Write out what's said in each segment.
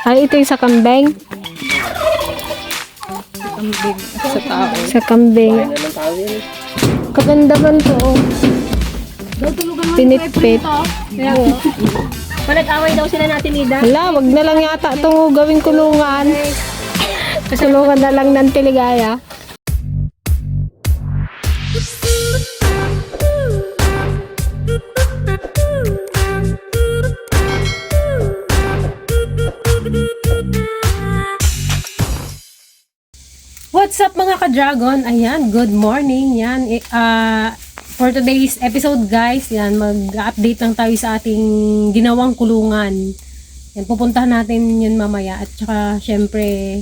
Ay, ito yung sa kambing. Kambing sa tao. Sa kambing. Kaganda man to. oh. Pinitpit. Panag-away daw sila natin, Ida. Hala, wag na lang yata itong gawing kulungan. Kulungan na lang ng tiligaya. What's up mga ka-dragon? Ayan, good morning. Yan, ah, for today's episode guys, yan, mag-update lang tayo sa ating ginawang kulungan. Yan, pupuntahan natin yun mamaya. At saka, syempre,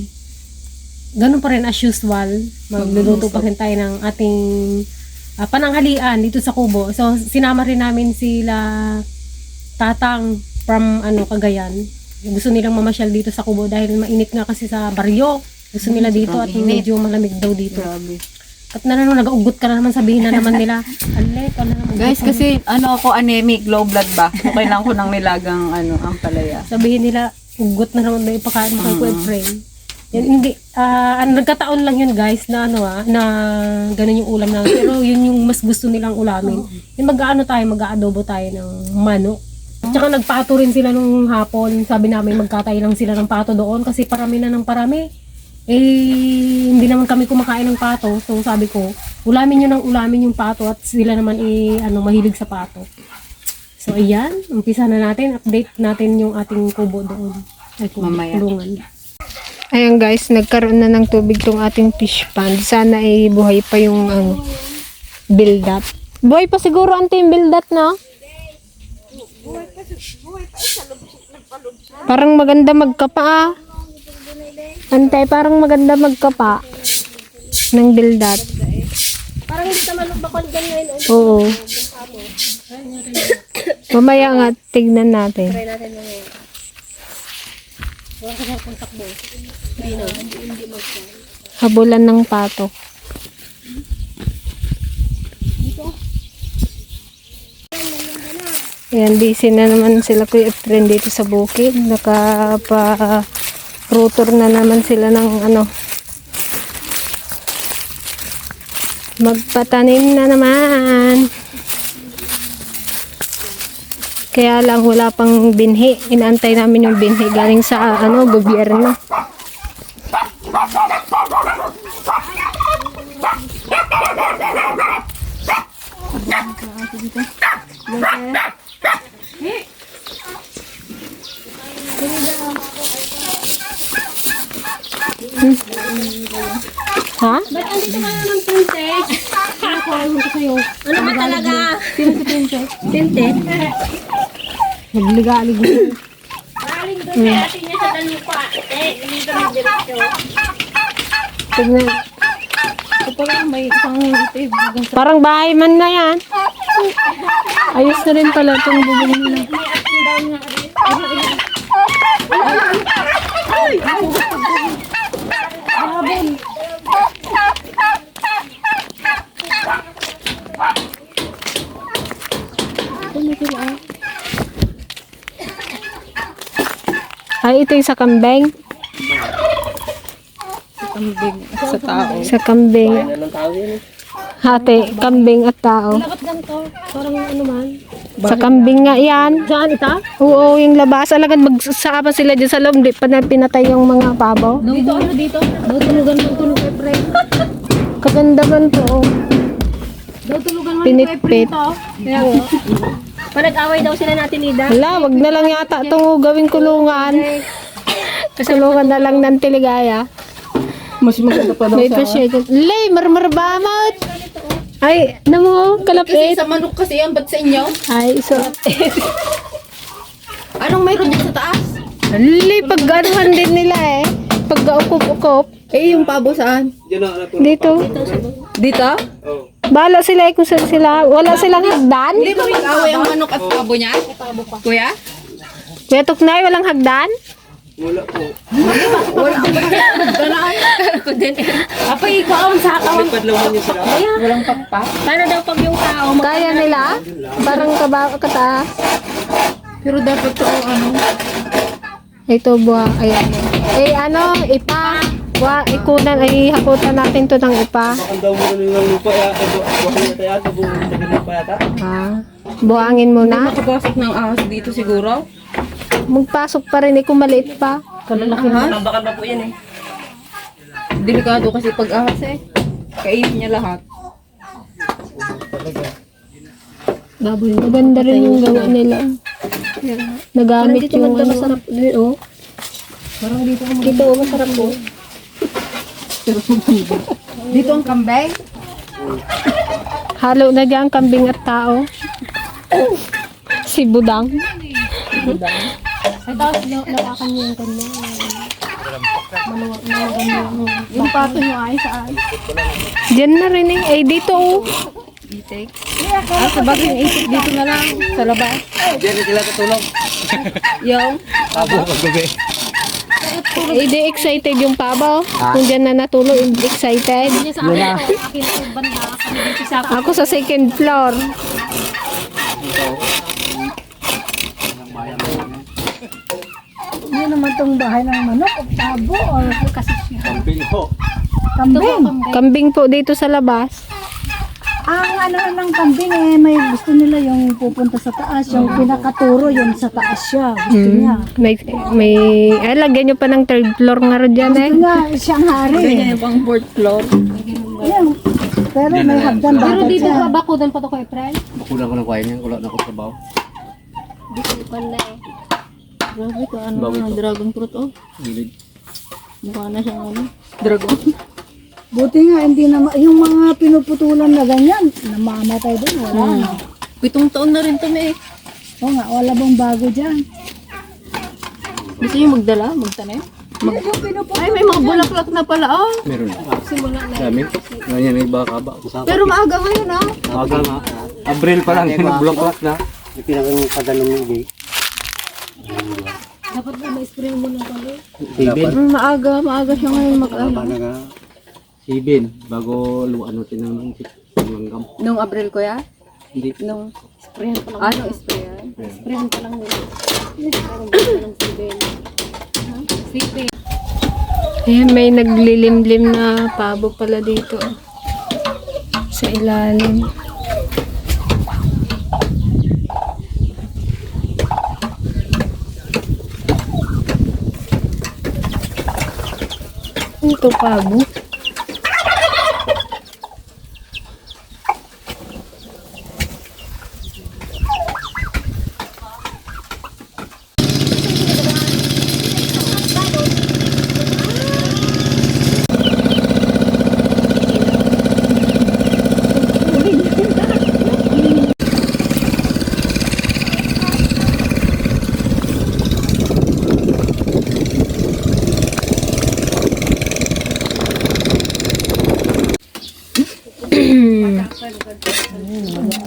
ganun pa rin as usual. Magluluto pa rin tayo ng ating ah, pananghalian dito sa Kubo. So, sinama rin namin sila tatang from ano Cagayan. Gusto nilang mamasyal dito sa Kubo dahil mainit nga kasi sa baryo. Gusto nila dito at medyo malamig daw dito. Grabe. At na naman, nag-ugot ka na naman sabihin na naman nila. Alet, ano naman. Guys, kasi ano ako anemic, low blood ba? Okay lang ko ng nilagang ano, ang palaya. Sabihin nila, ugot na naman daw ipakain mo kay Kuya Friend. Yan, hindi, ah, ano, nagkataon lang yun guys, na ano ah, na ganun yung ulam namin. Pero yun yung mas gusto nilang ulamin. Yung mag-ano tayo, mag-aadobo tayo ng manok. At saka nagpato rin sila nung hapon. Sabi namin magkatay lang sila ng pato doon kasi parami na ng parami. Eh, hindi naman kami kumakain ng pato. So sabi ko, ulamin nyo ng ulamin yung pato at sila naman eh, ano, mahilig sa pato. So ayan, umpisa na natin. Update natin yung ating kubo doon. Ay, kubo, Mamaya. kulungan. Ayan guys, nagkaroon na ng tubig tong ating fish pond. Sana ay buhay pa yung ano, build up. Buhay pa siguro ante yung build up na. Parang maganda magkapa ah. Antay, parang maganda magkapa ng up. Parang hindi ka malubakon dyan ngayon. Oo. Mamaya nga, tignan natin. Try natin na ngayon. Habulan ng pato. Ayan, busy na naman sila Kuya Efren dito sa bukid. Nakapa rotor na naman sila ng ano. Magpatanim na naman. Kaya lang wala pang binhi. Inaantay namin yung binhi galing sa ano, gobyerno. Ha? Ba't andito ka na ng princess? Ano ba talaga? Sino si Princess? Tinte? Nagliga-ligo. Maling doon kaya atin niya sa dalupa. Eh, hindi kami diretso. Tignan. Kapag may isang tib, Parang bahay man na yan. Ayos na rin pala itong bubong nila. May up and down nga rin. Ay, ito yung sa kambing. kambing sa tao. Sa kambing. Hati, kambing at tao. Bakit ganito? Parang ano man. Sa kambing nga yan. Saan ita? Oo, yung labas. Alagad magsasaka sila dyan sa loob. Di pa na pinatay yung mga pabo. Dito ano dito? Daw tulugan mo tulog kay Pre. Kaganda man to. oh. Daw tulugan mo Pinitpit. Kaya nga. Panag-away daw sila natin, Ida. Hala, wag na lang yata itong gawing kulungan. Kulungan na lang ng tiligaya. Mas maganda pa daw May pa-shade. Lay, marmarbamot! Ay, namo, kalapit. Sa manok kasi yan, ba't sa inyo? Ay, so, Anong mayroon dyan sa taas? Lay, pag din nila eh. Pag ukop-ukop. Eh, yung pabo saan? Dito. Dito? Bala sila eh kung saan sila. Wala silang hagdan. Hindi ba mag-away ang manok at pabo niya? Kuya? Kuya Tuknay, walang hagdan? Ako din. Apay, ikaw ang sakawang. Walang pakpak? Paano daw pag yung tao Kaya nila? Parang kaba, kata. Pero dapat to ano? Ito buha, ayan. Eh ano, ipa. Wa, ikunan ay hakutan natin to ng ipa. Ang daw mo ng lupa ya, buhay na tayo ata, buhay na lupa yata. Ah, buhangin muna. Nakapasok ng ahas dito siguro. Magpasok pa rin, eh, kung maliit pa. Kalalaki ahas. Tambakan na po yan eh. Delikado kasi pag ahas eh. Kainin niya lahat. Baboy. Maganda rin yung gawa nila. Nagamit yung ano. Masarap din, oh. Parang dito. Dito, oh, masarap po. Dito ang kambay. Halo na dyan, kambing at tao. si Budang. Ay, tapos lawakan niyo yung kanya. Yung pato nyo ay saan? Diyan na rin eh. Eh, dito oh. Itik. Ah, sa bagay yung itik dito na lang. Sa labas. Diyan na sila katulog. Yung. Abo, paggabi. Eh, di excited yung paba oh. Kung dyan na natulog, excited. Ako sa second floor. Ano naman tong bahay ng manok o tabo or kasi Camping ho. kambing. Kambing po dito sa labas. Ang ano ng kambing eh, may gusto nila yung pupunta sa taas, yung pinakaturo yun sa taas siya. Gusto niya. May, may, ay, lagyan nyo pa ng third floor nga rin dyan eh. Gusto nga siyang hari. Ganyan yung pang fourth floor. Yan. Pero may hagdan Pero dapat dito ka bakudan pa to kay April? Kulang ko ng kwain yan, kulang na ako trabaho. Grabe ka, ano na, dragon fruit oh. Gilid. Mukha na siyang ano. Dragon. Buti nga hindi na ma- yung mga pinuputulan na ganyan, namamatay din wala. na. Pitong taon na rin to eh. Oo nga, wala bang bago diyan. Gusto niyo magdala, magtanim? Mag yung. Ay, may mga bulaklak na pala oh. Meron. Dami. Ganyan ay baka ba. Pero maaga ngayon ah. Aga nga. Abril pa lang, yun bulaklak na. Yung pinakang ng day. Dapat na ma-spray mo ng palo. Sibin. Mm, maaga, maaga siya ngayon mag ano. Sibin. Bago luano tinanong si langgam. Nung Abril ko ya? Hindi. Nung Sprayan pa lang. ano, spray yan? Sprayan pa lang nila. Sprayan pa lang sibin. Sibin. Ayan, may naglilimlim na pabo pala dito. Sa ilalim. Ito pabo.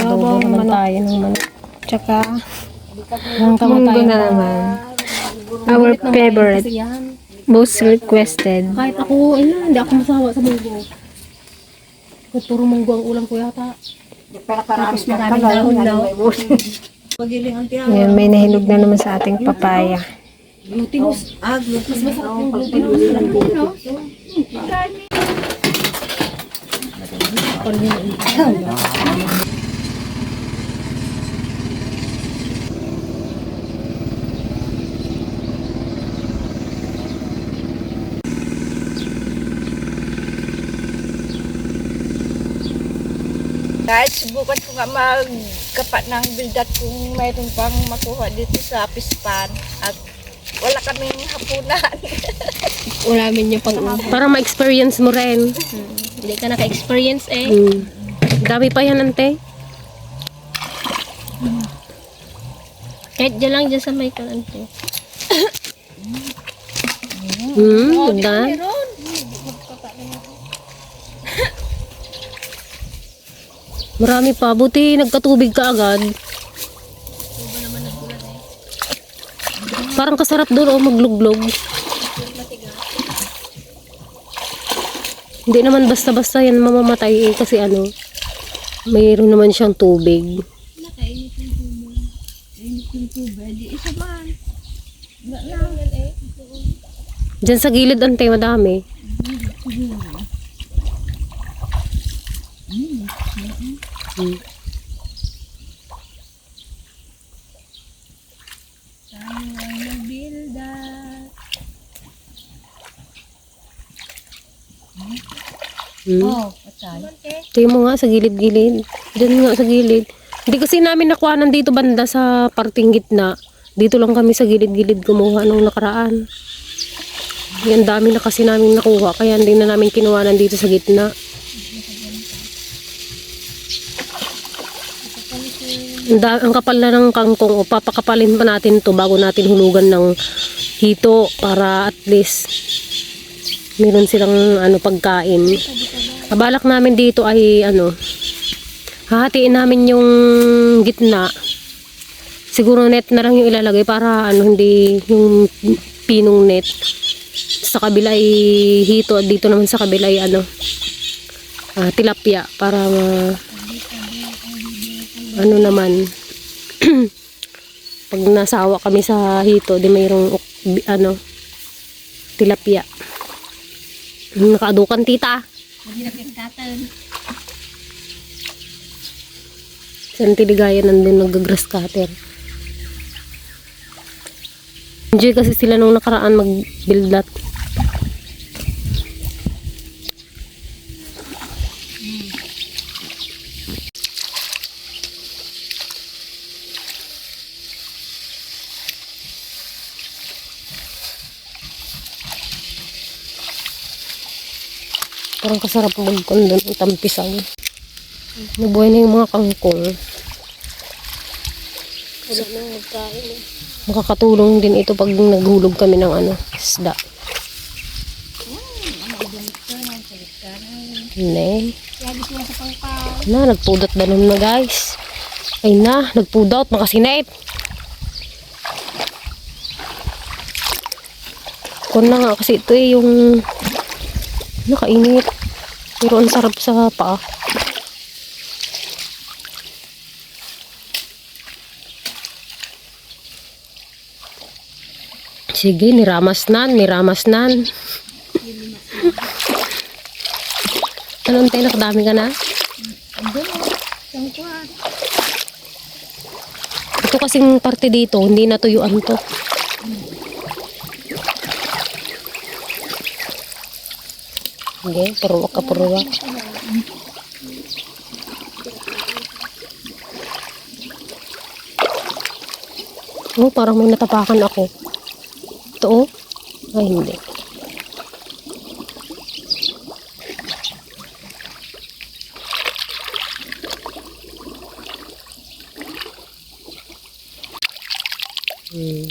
Adobo naman tayo ng manok. Tsaka, munggo na naman. Our favorite. Most requested. Kahit ako, ayun, hindi ako masawa sa munggo. Kahit puro munggo ang ulam ko yata. Tapos maraming dahon daw. Ngayon, may nahinog na naman sa ating papaya. Glutinous. Ah, glutinous. Masarap yung glutinous. Kahit subukan ko nga magkapat ng bildat kung mayroon pang makuha dito sa pispan at wala kaming hapunan. Ulamin niyo pang Para ma-experience mo rin. Hindi ka naka-experience eh. Mm. Dami pa yan, ante. Kahit dyan lang dyan sa may kalante. Hmm, ganda. Marami pa. Buti nagkatubig ka agad. Parang kasarap doon o magluglog. Hindi naman basta-basta yan mamamatay eh, kasi ano, mayroon naman siyang tubig. Diyan sa gilid ante, madami. Hmm. Hmm. Oh, patay. Tingnan mo nga sa gilid-gilid. Diyan nga sa gilid. Hindi kasi namin nakuha dito banda sa parting gitna. Dito lang kami sa gilid-gilid kumuha nung nakaraan. Yan dami na kasi namin nakuha kaya hindi na namin kinuha dito sa gitna. Ang, kapal na ng kangkong o papakapalin pa natin to bago natin hulugan ng hito para at least meron silang ano pagkain. Kabalak namin dito ay ano hahatiin namin yung gitna. Siguro net na lang yung ilalagay para ano hindi yung pinong net. Sa kabila ay hito dito naman sa kabila ay ano ah, tilapia para ma- ano naman pag nasawa kami sa hito di mayroong ano tilapia. Nakaadukan tita. Sa Antiligaya nandun nag-grass cutter. Enjoy kasi sila nung nakaraan mag-build Parang kasarap magkondon ng tampisaw. Nabuhay na yung mga kangkong. Wala nang magkain eh. Makakatulong din ito pag naghulog kami ng ano, isda. Ne. Na, nagpudot na naman na guys. Ay na, nagpudot, makasinip. Kung na nga kasi ito eh, yung nakainit. Pero ang sarap sa paa. Sige, niramas nan, niramas nan. Anong tayo, nakadami ka na? Ito kasing parte dito, hindi natuyuan to. Sige, puruwak ka puruwak. Oh, parang may natapakan ako. Ito oh. Ay, hindi. Hmm.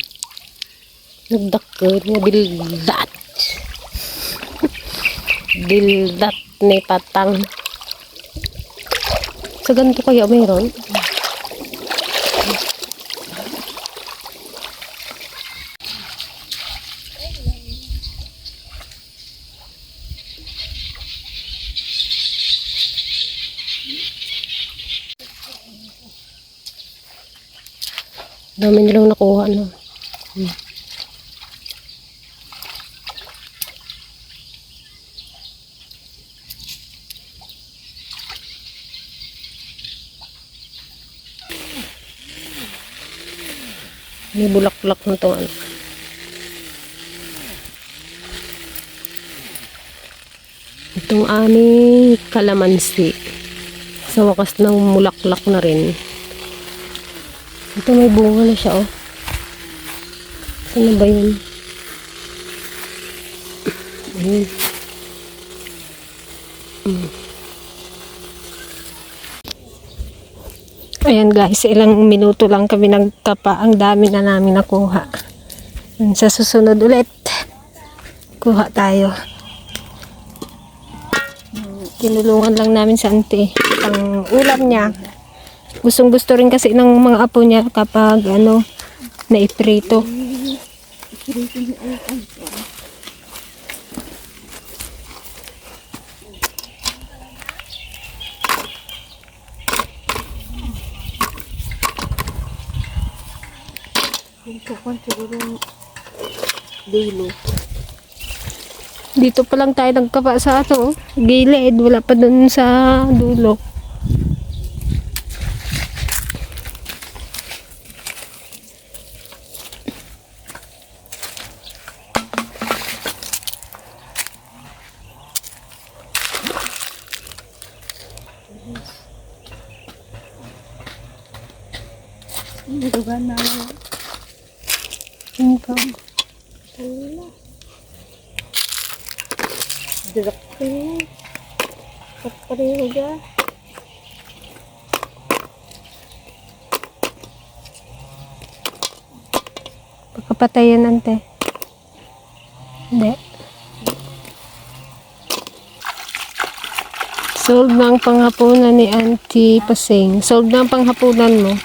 Nagdakot nga bildat ni patang. Sa ganito kaya meron? Dami nilang nakuha, no? Hmm. May bulaklak na to, ano? Itong aming kalamansi. Sa wakas ng mulaklak na rin. Ito may bunga na siya, oh. Saan na ba yun? Ayun. Mm. Ayan guys, ilang minuto lang kami nagkapa. Ang dami na namin nakuha. Yun, Sa susunod ulit, kuha tayo. Tinulungan lang namin sa ante. Ang ulam niya, Gustong gusto rin kasi ng mga apo niya kapag ano, naiprito. Dulo. Dito pa lang tayo nagkapa sa ano, gilid. Wala pa dun sa dulo. Dugan na. Income. Direkto. Papareho ga. Pagkapatayan ante. Hindi. Sold na ang panghapunan ni Auntie Pasing. Sold na ang panghapunan mo.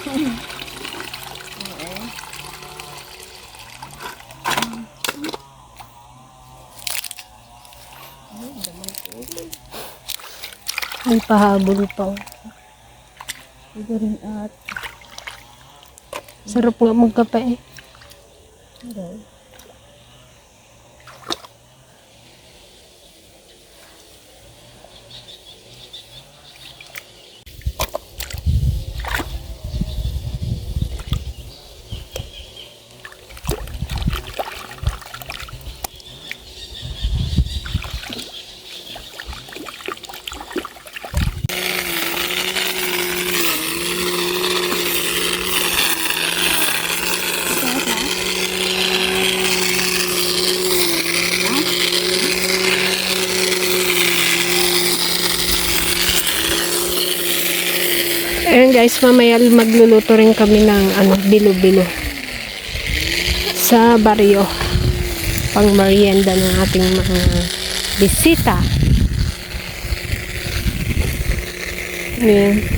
Ay, pahabol pa. Ito rin at Sarap nga magkape eh. Ayun guys, mamaya magluluto rin kami ng ano, bilo-bilo sa baryo pang merienda ng ating mga bisita. Ayan.